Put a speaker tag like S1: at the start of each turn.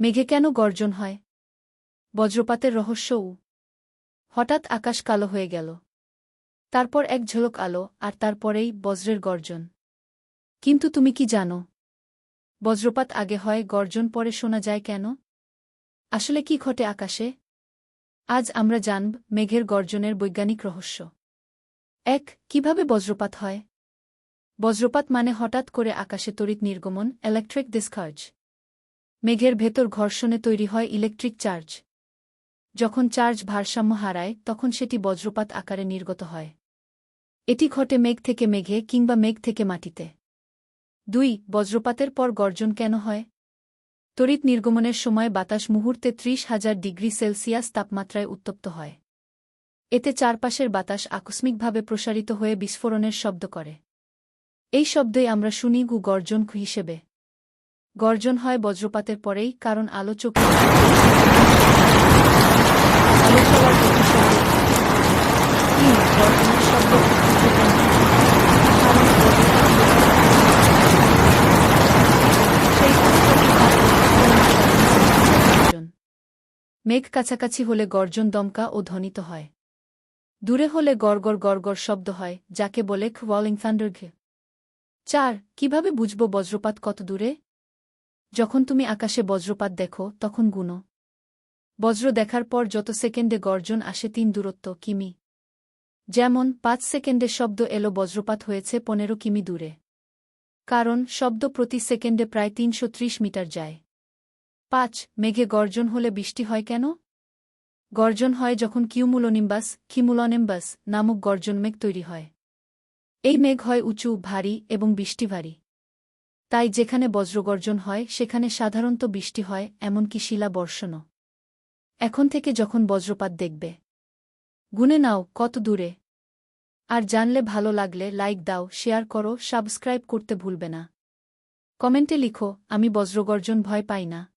S1: মেঘে কেন গর্জন হয়? বজ্রপাতের রহস্যও হঠাৎ আকাশ কালো হয়ে গেল। তারপর এক ঝলক আলো, আর তারপরেই বজ্রের গর্জন। কিন্তু তুমি কি জানো? বজ্রপাত আগে হয়, গর্জন পরে শোনা যায় কেন? আসলে কি ঘটে আকাশে? আজ আমরা জানব মেঘের গর্জনের বৈজ্ঞানিক রহস্য। এক, কীভাবে বজ্রপাত হয়? বজ্রপাত মানে হঠাৎ করে আকাশে তড়িৎ নির্গমন ইলেকট্রিক ডিসকার্জ মেঘের ভেতর ঘর্ষণে তৈরি হয় ইলেকট্রিক চার্জ। যখন চার্জ ভারসাম্য হারায়, তখন সেটি বজ্রপাত আকারে নির্গত হয়। এটি ঘটে মেঘ থেকে মেঘে কিংবা মেঘ থেকে মাটিতে। দুই, বজ্রপাতের পর গর্জন কেন হয়? তড়িৎ নির্গমনের সময় বাতাস মুহূর্তে ত্রিশ হাজার ডিগ্রি সেলসিয়াস তাপমাত্রায় উত্তপ্ত হয়। এতে চারপাশের বাতাস আকস্মিকভাবে প্রসারিত হয়ে বিস্ফোরণের শব্দ করে। এই শব্দই আমরা শুনি গু গর্জন হিসেবে। গর্জন হয় বজ্রপাতের পরেই, কারণ আলো চোখে। মেঘ কাছাকাছি হলে গর্জন দমকা ও ধ্বনিত হয় দূরে হলে গড়গড় গড়গড় শব্দ হয়, যাকে বলে ওয়ালিং থান্ডারঘে চার, কীভাবে বুঝব বজ্রপাত কত দূরে যখন তুমি আকাশে বজ্রপাত দেখো, তখন গুনো। বজ্র দেখার পর যত সেকেন্ডে গর্জন আসে তিন দূরত্ব, কিমি। যেমন, পাঁচ সেকেন্ডে শব্দ এলো বজ্রপাত হয়েছে পনেরো কিমি দূরে। কারণ, শব্দ প্রতি সেকেন্ডে প্রায় তিনশো ত্রিশ মিটার যায়। পাঁচ, মেঘে গর্জন হলে বৃষ্টি হয় কেন? গর্জন হয় যখন কিউমুলোনিম্বাস খিমুলনিম্বাস নামক গর্জন মেঘ তৈরি হয়। এই মেঘ হয় উঁচু, ভারী এবং বৃষ্টি ভারী। তাই যেখানে বজ্রগর্জন হয়, সেখানে সাধারণত বৃষ্টি হয়, এমনকি শিলা বর্ষণও। এখন থেকে যখন বজ্রপাত দেখবে। গুনে নাও, কত দূরে। আর জানলে ভালো লাগলে লাইক দাও, শেয়ার করো, সাবস্ক্রাইব করতে ভুলবে না। কমেন্টে লিখো, আমি বজ্রগর্জন ভয় পাই না।